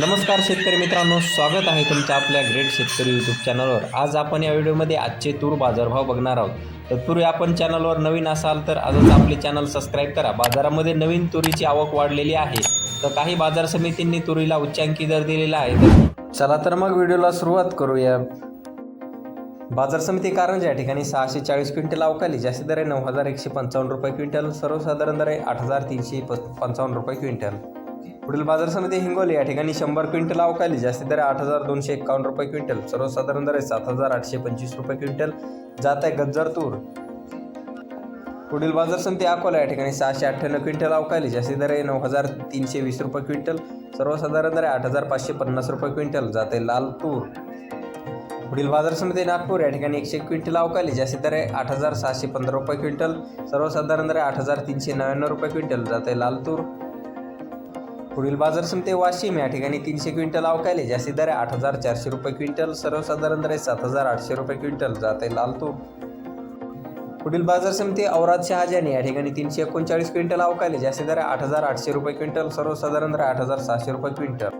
नमस्कार शेतकरी मित्रांनो स्वागत आहे तुमचं आपल्या ग्रेट शेतकरी यूट्यूब चॅनलवर आज आपण या व्हिडिओमध्ये आजचे तूर बाजारभाव बघणार आहोत. तत्पूर्वी आपण चॅनलवर नवीन असाल तर आजच आपले चॅनल सबस्क्राईब करा. बाजारामध्ये नवीन तुरीची आवक वाढलेली आहे. तर काही बाजार समितींनी तुरीला उच्चांकी दर दिलेला आहे. चला तर मग व्हिडिओला सुरुवात करूया. बाजार समिती कारण या ठिकाणी सहाशे चाळीस क्विंटल अवकाली जास्त दर आहे नऊ हजार एकशे पंचावन्न रुपये क्विंटल सर्वसाधारण दर आहे आठ हजार तीनशे प पंचावन्न रुपये क्विंटल. पुढील बाजार समिती हिंगोली या ठिकाणी शंभर क्विंटल अवकाली जास्ती दर आठ हजार दोनशे एकावन्न रुपये क्विंटल. सर्वसाधारण दर आहे सात हजार आठशे पंचवीस रुपये क्विंटल. जात आहे गज्जर तूर. पुढील बाजार समिती अकोला या ठिकाणी सहाशे अठ्ठ्याण्णव क्विंटल अवकाली जास्ती दर आहे नऊ हजार तीनशे वीस रुपये क्विंटल. सर्वसाधारण दर आहे आठ हजार पाचशे पन्नास रुपये क्विंटल. जात आहे लाल तूर. पुढील बाजार समिती नागपूर या ठिकाणी एकशे क्विंटल अवकाली जास्ती दर आहे आठ हजार सहाशे पंधरा रुपये क्विंटल. सर्वसाधारण दर आहे आठ हजार तीनशे नव्याण्णव रुपये क्विंटल. जात आहे लाल तूर. पुढील बाजार समिती वाशिम या ठिकाणी तीनशे क्विंटल अवकायले जास्ती दर आठ हजार चारशे रुपये क्विंटल सर्वसाधारण दर सात हजार आठशे रुपये क्विंटल जाते आहे लाल तूर पुढील बाजार समिती औराद शहाजानी या ठिकाणी तीनशे एकोणचाळीस क्विंटल अवकायले जास्ती दर आठ हजार आठशे रुपये क्विंटल सर्वसाधारण दर आठ हजार सहाशे रुपये क्विंटल.